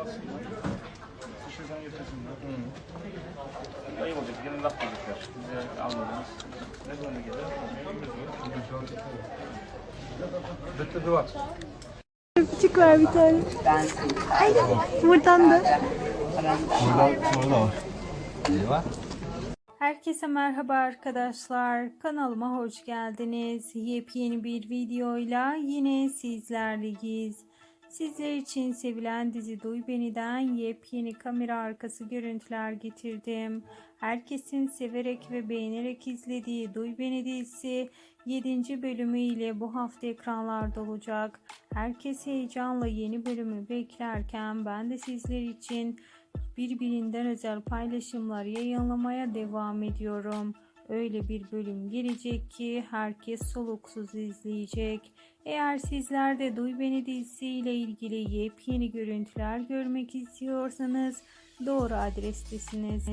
alsınlar. Dışarıdan getirsinler. Ayıp olacak. Yine laf diyecekler. Bize almadınız. Ne zaman gelir? Bitti dua. Küçük var bir tane. Buradan da. Herkese merhaba arkadaşlar. Kanalıma hoş geldiniz. Yepyeni bir videoyla yine sizlerleyiz. Sizler için sevilen dizi Duy Beni'den yepyeni kamera arkası görüntüler getirdim. Herkesin severek ve beğenerek izlediği Duy Beni dizisi 7. bölümüyle bu hafta ekranlarda olacak. Herkes heyecanla yeni bölümü beklerken ben de sizler için birbirinden özel paylaşımlar yayınlamaya devam ediyorum. Öyle bir bölüm gelecek ki herkes soluksuz izleyecek. Eğer sizler de Duy Beni dizisiyle ilgili yepyeni görüntüler görmek istiyorsanız doğru adrestesiniz.